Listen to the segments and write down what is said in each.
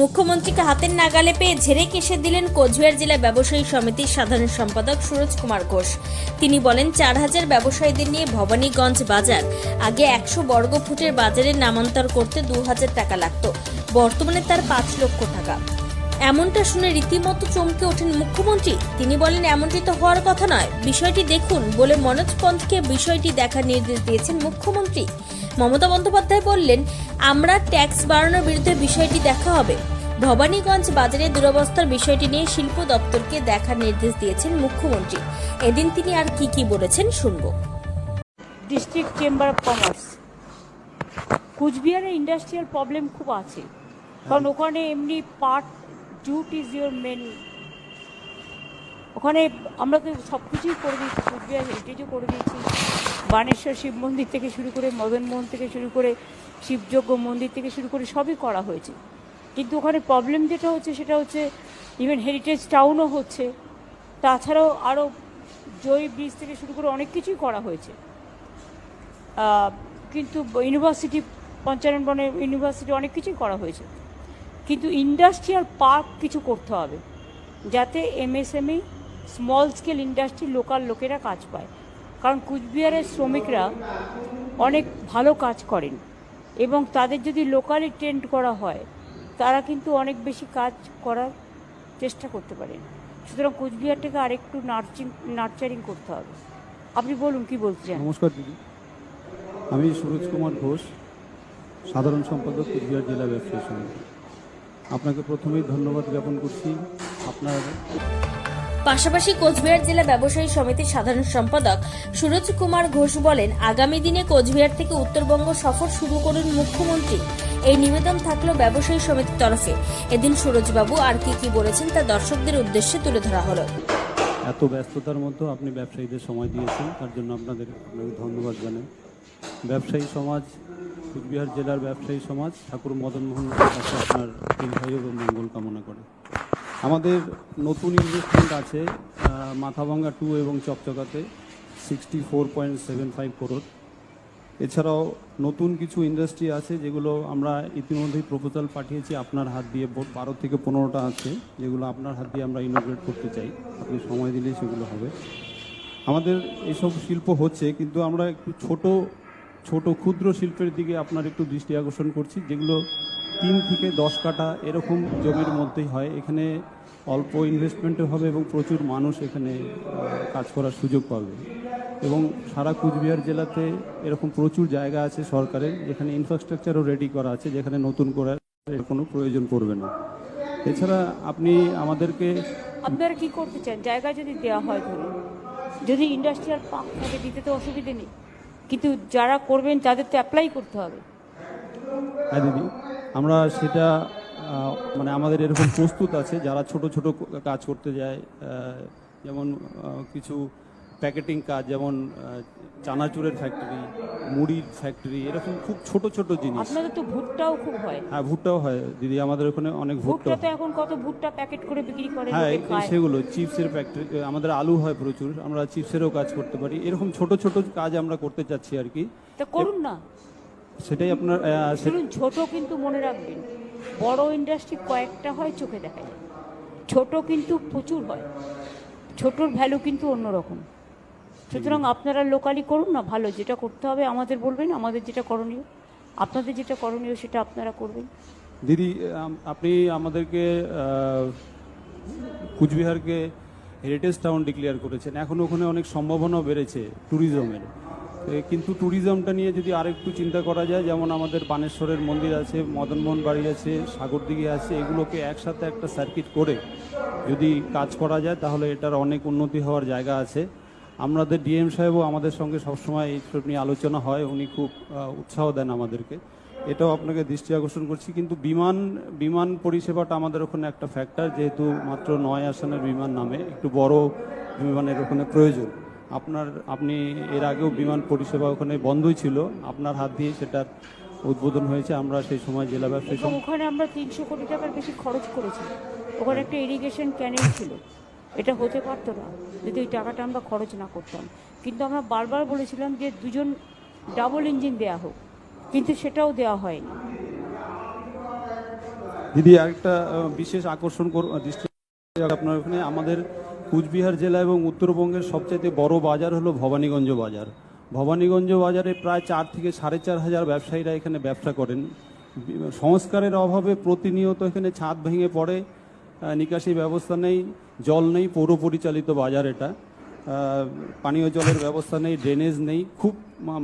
মুখ্যমন্ত্রীকে হাতের নাগালে পেয়ে ঝেড়ে কেসে দিলেন কোচবিহার জেলা ব্যবসায়ী সমিতির সাধারণ সম্পাদক সুরজ কুমার ঘোষ। তিনি বলেন, চার হাজার ব্যবসায়ীদের নিয়ে ভবানীগঞ্জ বাজার আগে একশো বর্গ ফুটের বাজারে নামান্তর করতে দু হাজার টাকা লাগতো। বর্তমানে তার পাঁচ লক্ষ টাকা। এমনটা শুনে রীতিমতো চমকে ওঠেন মুখ্যমন্ত্রী। তিনি বলেন, এমনটি তো হওয়ার কথা নয়। বিষয়টি দেখুন বলে মনোজ পন্থকে বিষয়টি দেখার নির্দেশ দিয়েছেন মুখ্যমন্ত্রী। মমতা বন্দ্যোপাধ্যায় বললেন, আমরা ট্যাক্স বাড়ানোর বিরুদ্ধে বিষয়টি দেখা হবে। ভবানীগঞ্জ বাজারে দুরবস্থার বিষয়টি নিয়ে শিল্প দপ্তরকে দেখার নির্দেশ দিয়েছেন মুখ্যমন্ত্রী। এদিন তিনি আর কি কি বলেছেন শুনব। District chamber of commerce. কুচবিহারে industrial problem খুব আছে। কারণ ওখানে এমনি part jute is your main. ওখানে আমরা তো সব কিছুই করে দিয়েছি, কুচবিহার হেরিটেজও করে দিয়েছি। বানেশ্বর শিব মন্দির থেকে শুরু করে মদন মোহন থেকে শুরু করে শিবযজ্ঞ মন্দির থেকে শুরু করে সবই করা হয়েছে। কিন্তু ওখানে প্রবলেম যেটা হচ্ছে সেটা হচ্ছে ইভেন হেরিটেজ টাউনও হচ্ছে। তাছাড়াও আরও জয় ব্রিজ থেকে শুরু করে অনেক কিছুই করা হয়েছে। কিন্তু ইউনিভার্সিটি পঞ্চানন বনে ইউনিভার্সিটি অনেক কিছুই করা হয়েছে। কিন্তু ইন্ডাস্ট্রিয়াল পার্ক কিছু করতে হবে। যাতে MSME small scale industry local লোকেরা কাজ পায়। কারণ কুচবিহারের শ্রমিকরা অনেক ভালো কাজ করেন এবং তাদের যদি লোকালি ট্রেন্ড করা হয়, তারা কিন্তু অনেক বেশি কাজ করার চেষ্টা করতে পারেন। সুতরাং কুচবিহারটাকে আরেকটু নার্চিং নার্চারিং করতে হবে। আপনি বলুন, কি বলছেন নমস্কার দিদি। আমি সুরজ কুমার ঘোষ, সাধারণ সম্পাদক কুচবিহার জেলা ব্যবসায়ী সমিতি। আপনাকে প্রথমেই ধন্যবাদ জ্ঞাপন করছি। আপনার পাশাপাশি কোচবিহার জেলা ব্যবসায়ী সমিতির সাধারণ সম্পাদক সুরজ কুমার ঘোষ বলেন, আগামী দিনে কোচবিহার থেকে উত্তরবঙ্গ সফর শুরু করুন মুখ্যমন্ত্রী। এই নিবেদন থাকল ব্যবসায়ী সমিতির তরফে। এদিন সুরজবাবু আর কি কি বলেছেন তা দর্শকদের উদ্দেশ্যে তুলে ধরা হলো। এত ব্যস্ততার মধ্যে আপনি ব্যবসায়ীদের সময় দিয়েছেন, তার জন্য আপনাদের ধন্যবাদ জানাই। ব্যবসায়ী সমাজ, কুচবিহার জেলার ব্যবসায়ী সমাজ, ঠাকুর মদনমোহন আপনার দীর্ঘায়ু মঙ্গল কামনা করে। আমাদের নতুন ইনভেস্টমেন্ট আছে মাথাভাঙ্গা টু এবং চকচকাতে sixty four point seven five crore এছাড়াও নতুন কিছু ইন্ডাস্ট্রি আছে যেগুলো আমরা ইতিমধ্যেই প্রপোজাল পাঠিয়েছি, আপনার হাত দিয়ে বারো থেকে পনেরোটা আছে, যেগুলো আপনার হাত দিয়ে আমরা ইনোগ্রেট করতে চাই। আপনি সময় দিলেই সেগুলো হবে। আমাদের এইসব শিল্প হচ্ছে, কিন্তু আমরা একটু ছোট ছোট ক্ষুদ্র শিল্পের দিকে আপনার একটু দৃষ্টি আকর্ষণ করছি, যেগুলো তিন থেকে দশ কাটা এরকম জমির মধ্যেই হয়। এখানে অল্প ইনভেস্টমেন্টও হবে এবং প্রচুর মানুষ এখানে কাজ করার সুযোগ পাবে। এবং সারা কুচবিহার জেলাতে এরকম প্রচুর জায়গা আছে সরকারের যেখানে ইনফ্রাস্ট্রাকচারও রেডি করা আছে যেখানে নতুন করার কোনো প্রয়োজন পড়বে না। এছাড়া আপনি আমাদেরকে আপনারা কি করতে চান? জায়গা যদি দেওয়া হয় ধরুন যদি ইন্ডাস্ট্রিয়াল পার্ক থাকে দিতে তো অসুবিধে নেই। কিন্তু যারা করবেন তাদের তো অ্যাপ্লাই করতে হবে। হ্যাঁ দিদি। আমরা সেটা মানে আমাদের এরকম প্রস্তুত আছে যারা ছোট ছোট কাজ করতে যায় যেমন কিছু প্যাকেটিং কাজ যেমন চানাচুরের ফ্যাক্টরি মুড়ির ফ্যাক্টরি এরকম খুব ছোট ছোট জিনিস। আপনাদের তো ভুট্টাও খুব হয়। হ্যাঁ ভুট্টাও হয়। দিদি আমাদের ওখানে অনেক ভুট্টা তো এখন কত ভুট্টা প্যাকেট করে বিক্রি করে হ্যাঁ সেগুলো চিপসের ফ্যাক্টরি আমাদের আলু হয় প্রচুর আমরা চিপসেরও কাজ করতে পারি। এরকম ছোট ছোট কাজ আমরা করতে চাচ্ছি আর কি। তা করুন না। সেটাই আপনার আহ, সে- শুনুন ছোট কিন্তু মনে রাখবেন বড় ইন্ডাস্ট্রি কয়েকটা হয় চোখে দেখা যায়। ছোট কিন্তু প্রচুর হয়। ছোটর ভ্যালু কিন্তু অন্যরকম। সুতরাং আপনারা লোকালি করুন না ভালো যেটা করতে হবে আমাদের বলবেন আমাদের যেটা করণীয়। আপনাদের যেটা করণীয় সেটা আপনারা করবেন। দিদি আম- আপনি আমাদেরকে আহ, কুচবিহারকে হেরিটেজ টাউন ডিক্লেয়ার করেছেন। এখন ওখানে অনেক সম্ভাবনাও বেড়েছে ট্যুরিজমের কিন্তু ট্যুরিজমটা নিয়ে যদি আরেকটু চিন্তা করা যায়, যেমন আমাদের বানেশ্বরের মন্দির আছে মদনমোহন বাড়ি আছে, সাগরদিঘি আছে, এগুলোকে একসাথে একটা সার্কিট করে যদি কাজ করা যায়, তাহলে এটার অনেক উন্নতি হওয়ার জায়গা আছে। আমাদের ডিএম সাহেবও আমাদের সঙ্গে সবসময় এইসব নিয়ে আলোচনা হয়, উনি খুব উৎসাহ দেন আমাদেরকে। এটাও আপনাকে দৃষ্টি আকর্ষণ করছি, কিন্তু বিমান বিমান পরিষেবাটা আমাদের ওখানে একটা ফ্যাক্টর যেহেতু মাত্র নয় আসনের বিমান নামে, একটু বড় বিমানের ওখানে প্রয়োজন। আপনার আপনি এর আগেও বিমান পরিষেবা ওখানে বন্ধই ছিল। আপনার হাত দিয়ে সেটার উদ্বোধন হয়েছে। আমরা সেই সময় জেলা ব্যবসায়ী ওখানে আমরা তিনশো কোটি টাকার বেশি খরচ করেছি। ওখানে একটা ইরিগেশন ক্যানেল ছিল। এটা হতে পারতো না যদি ওই টাকাটা আমরা খরচ না করতাম। কিন্তু আমরা বারবার বলেছিলাম যে দুজন ডাবল ইঞ্জিন দেয়া হোক। কিন্তু সেটাও দেওয়া হয়নি। দিদি আরেকটা বিশেষ আকর্ষণ আপনার ওখানে আমাদের কুচবিহার জেলা এবং উত্তরবঙ্গের সবচেয়ে বড় বাজার হলো ভবানীগঞ্জ বাজার। ভবানীগঞ্জ বাজারে প্রায় চার থেকে সাড়ে চার হাজার ব্যবসায়ীরা এখানে ব্যবসা করেন। সংস্কারের অভাবে প্রতিনিয়ত এখানে ছাদ ভেঙে পড়ে নিকাশি ব্যবস্থা নেই জল নেই পৌর পরিচালিত বাজার এটা। পানীয় জলের ব্যবস্থা নেই ড্রেনেজ নেই খুব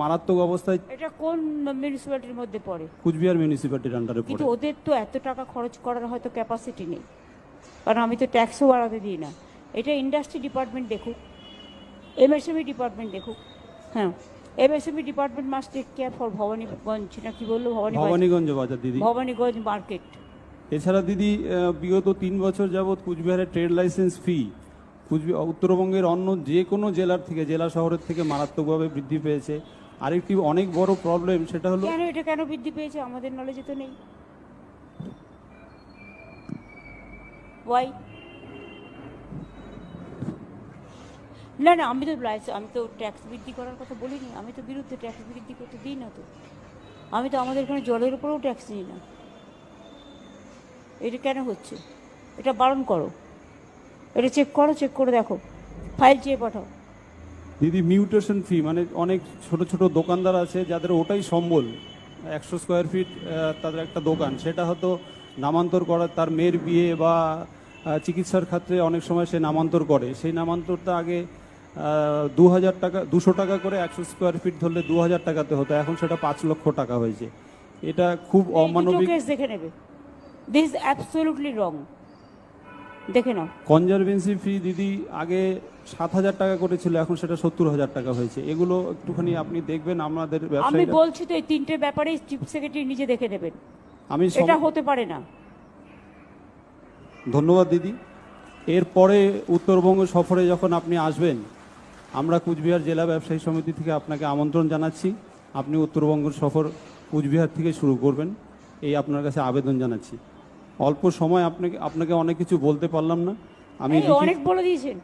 মারাত্মক অবস্থায় এটা কোন মিউনিসিপ্যালিটির মধ্যে পড়ে? কুচবিহার মিউনিসিপ্যালিটির আন্ডারে পড়ে কিন্তু ওদের তো এত টাকা খরচ করার হয়তো ক্যাপাসিটি নেই। কারণ আমি তো ট্যাক্সও বাড়াতে দিই না। এটা ইন্ডাস্ট্রি ডিপার্টমেন্ট দেখুক এমএসএমই ডিপার্টমেন্ট দেখুক হ্যাঁ। MSME department must take care for Bhabaniganj না কি বলল? ভবানী ভবানীগঞ্জ বাজার দিদি। ভবানীগঞ্জ মার্কেট এছাড়া দিদি বিগত তিন বছর যাবৎ কুচবিহারের ট্রেড লাইসেন্স ফি কুচবিহার উত্তরবঙ্গের অন্য যে কোনো জেলার থেকে জেলা শহরের থেকে মারাত্মকভাবে বৃদ্ধি পেয়েছে। আরেকটি অনেক বড় প্রবলেম সেটা হলো কেন এটা কেন বৃদ্ধি পেয়েছে? আমাদের নলেজে তো নেই। ওয়াই না না, আমি তো আমি তো ট্যাক্স বৃদ্ধি করার কথা বলিনি, আমি তো বিরুদ্ধে ট্যাক্স বৃদ্ধি করতে দিই না তো। আমি তো আমাদের এখানে জলের উপরেও ট্যাক্স নিই না। এটা কেন হচ্ছে? এটা বারণ করো। এটা চেক করো চেক করে দেখো। ফাইল চেয়ে পাঠাও। দিদি মিউটেশন ফি মানে অনেক ছোট ছোট দোকানদার আছে, যাদের ওটাই সম্বল। একশো স্কোয়ার ফিট তাদের একটা দোকান। সেটা হয়তো নামান্তর করার তার মেয়ের বিয়ে বা চিকিৎসার ক্ষেত্রে অনেক সময় সে নামান্তর করে। সেই নামান্তরটা আগে দু হাজার টাকা দুশো টাকা করে একশো স্কোয়ার ফিট ধরলে দু হাজার টাকাতে হতো। এখন সেটা পাঁচ লক্ষ টাকা হয়েছে। এটা খুব অমানবিক দেখে নেবে। দিস ইজ অ্যাবসলিউটলি রং দেখে নাও। কনজারভেন্সি ফি দিদি আগে সাত হাজার টাকা করে ছিল এখন সেটা সত্তর হাজার টাকা হয়েছে। এগুলো একটুখানি আপনি দেখবেন আমাদের আমি বলছি তো এই তিনটে ব্যাপারে চিফ সেক্রেটারি নিজে দেখে নেবেন। আমি এটা হতে পারে না। ধন্যবাদ দিদি। এরপরে উত্তরবঙ্গ সফরে যখন আপনি আসবেন আমরা কুচবিহার জেলা ব্যবসায়ী সমিতি থেকে আপনাকে আমন্ত্রণ জানাচ্ছি। আপনি উত্তরবঙ্গ সফর কুচবিহার থেকে শুরু করবেন। এই আপনার কাছে আবেদন জানাচ্ছি। অল্প সময় আপনাকে আপনাকে অনেক কিছু বলতে পারলাম না। আমি অনেক বলে দিয়েছেন।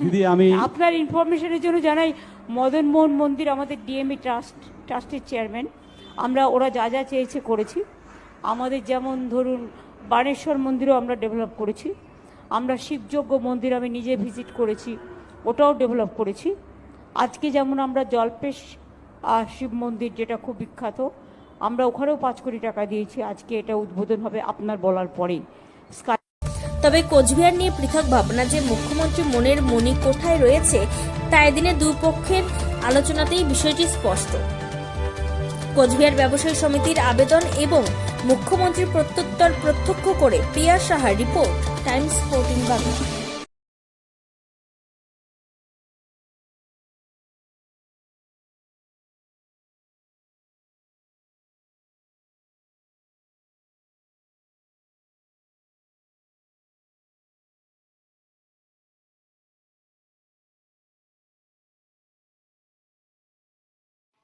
দিদি আমি আপনার ইনফরমেশনের জন্য জানাই মদন মোহন মন্দির আমাদের ডিএমই ট্রাস্ট ট্রাস্টের চেয়ারম্যান আমরা ওরা যা যা চেয়েছে করেছি। আমাদের যেমন ধরুন বাণেশ্বর মন্দিরও আমরা ডেভেলপ করেছি। আমরা শিবযজ্ঞ মন্দির আমি নিজে ভিজিট করেছি, ওটাও ডেভেলপ করেছি। আজকে যেমন আমরা জলপেশ শিব মন্দির যেটা খুব বিখ্যাত, আমরা ওখানেও পাঁচ কোটি টাকা দিয়েছি, আজকে এটা উদ্বোধন হবে আপনার বলার পরেই। তবে কোচবিহার নিয়ে পৃথক ভাবনা যে মুখ্যমন্ত্রী মনের মনি কোঠায় রয়েছে, তা এদিনে দুই পক্ষের আলোচনাতেই বিষয়টি স্পষ্ট। কোচবিহার ব্যবসায়ী সমিতির আবেদন এবং মুখ্যমন্ত্রীর প্রত্যুত্তর প্রত্যক্ষ করে Priya Saha report Times fourteen Bangla.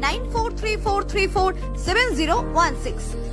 9434347016.